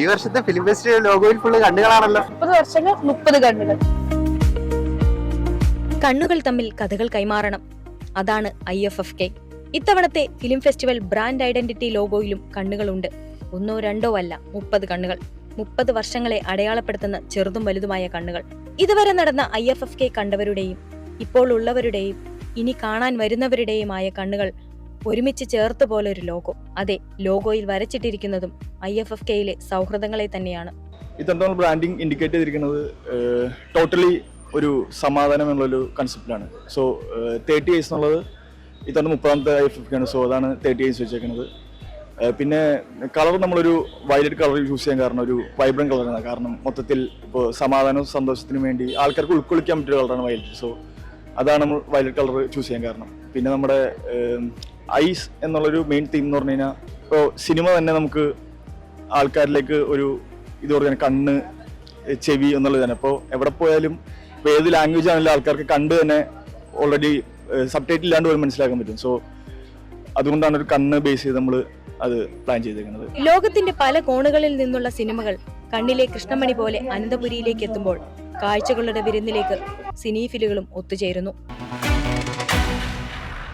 ഈ വർഷത്തെ film festival ലോഗോയിൽ ഫുള്ള് കണ്ണുകളാണല്ലോ. മുപ്പത് വർഷങ്ങൾ മുപ്പത് കണ്ണുകൾ. കണ്ണുകൾ തമ്മിൽ കഥകൾ കൈമാറണം. അതാണ് ഐ എഫ് എഫ് കെ. ഇത്തവണത്തെ ഫിലിം ഫെസ്റ്റിവൽ ബ്രാൻഡ് ഐഡന്റിറ്റി ലോഗോയിലും കണ്ണുകളുണ്ട്. ഒന്നോ രണ്ടോ അല്ല മുപ്പത് കണ്ണുകൾ. മുപ്പത് വർഷങ്ങളെ അടയാളപ്പെടുത്തുന്ന ചെറുതും വലുതുമായ കണ്ണുകൾ. ഇതുവരെ നടന്ന ഐ എഫ് എഫ് കെ കണ്ടവരുടെയും ഇപ്പോൾ ഉള്ളവരുടെയും ഇനി കാണാൻ വരുന്നവരുടെയുമായ കണ്ണുകൾ ഒരുമിച്ച് ചേർത്ത് പോലൊരു ലോഗോ. അതെ ലോഗോയിൽ വരച്ചിട്ടിരിക്കുന്നതും ഐ എഫ് എഫ് കെയിലെ സൗഹൃദങ്ങളെ തന്നെയാണ്. ഇത്രത്തോളം ബ്രാൻഡിങ് ഇൻഡിക്കേറ്റ് ചെയ്തിരിക്കുന്നത്? ടോട്ടലി ഒരു സമാധാനം എന്നുള്ളൊരു കൺസെപ്റ്റാണ് സോ തേർട്ടി ഇയേഴ്സ് എന്നുള്ളത് ഇത്തവണ മുപ്പതാമത്തെ ഐ എഫ് എഫ് ആണ് സോ അതാണ് തേർട്ടി ഇയേഴ്സ് വെച്ചേക്കുന്നത് പിന്നെ കളർ നമ്മളൊരു വയലറ്റ് കളർ യൂസ് ചെയ്യാൻ കാരണം ഒരു വൈബ്രന്റ് കളറാണ് കാരണം മൊത്തത്തിൽ ഇപ്പോൾ സമാധാനവും സന്തോഷത്തിനും വേണ്ടി ആൾക്കാർക്ക് ഉൾക്കൊള്ളിക്കാൻ പറ്റിയ കളറാണ് വയലറ്റ് സോ അതാണ് നമ്മൾ വയലറ്റ് കളർ ചൂസ് ചെയ്യാൻ കാരണം. പിന്നെ നമ്മുടെ ഐസ് എന്നുള്ളൊരു മെയിൻ തീം എന്ന് പറഞ്ഞു കഴിഞ്ഞാൽ ഇപ്പോൾ സിനിമ തന്നെ നമുക്ക് ആൾക്കാരിലേക്ക് ഒരു ഇത് പറഞ്ഞാൽ കണ്ണ് ചെവി എന്നുള്ളത് തന്നെ. അപ്പോൾ എവിടെ പോയാലും ഇപ്പോൾ ഏത് ലാംഗ്വേജ് ആണെങ്കിലും ആൾക്കാർക്ക് കണ്ട് തന്നെ ഓൾറെഡി സബ് ടൈറ്റിൽ ഇല്ലാണ്ട് പോലും മനസ്സിലാക്കാൻ പറ്റും. സോ അതുകൊണ്ടാണ് ഒരു കണ്ണ് ബേസ് ചെയ്ത് നമ്മൾ അത് പ്ലാൻ ചെയ്തേക്കുന്നത്. ലോകത്തിന്റെ പല കോണുകളിൽ നിന്നുള്ള സിനിമകൾ കണ്ണിലെ കൃഷ്ണമണി പോലെ അനന്തപുരിയിലേക്ക് എത്തുമ്പോൾ കാഴ്ചകളുടെ വിരുന്നിലേക്ക് സിനീഫിലുകളും ഒത്തുചേരുന്നു.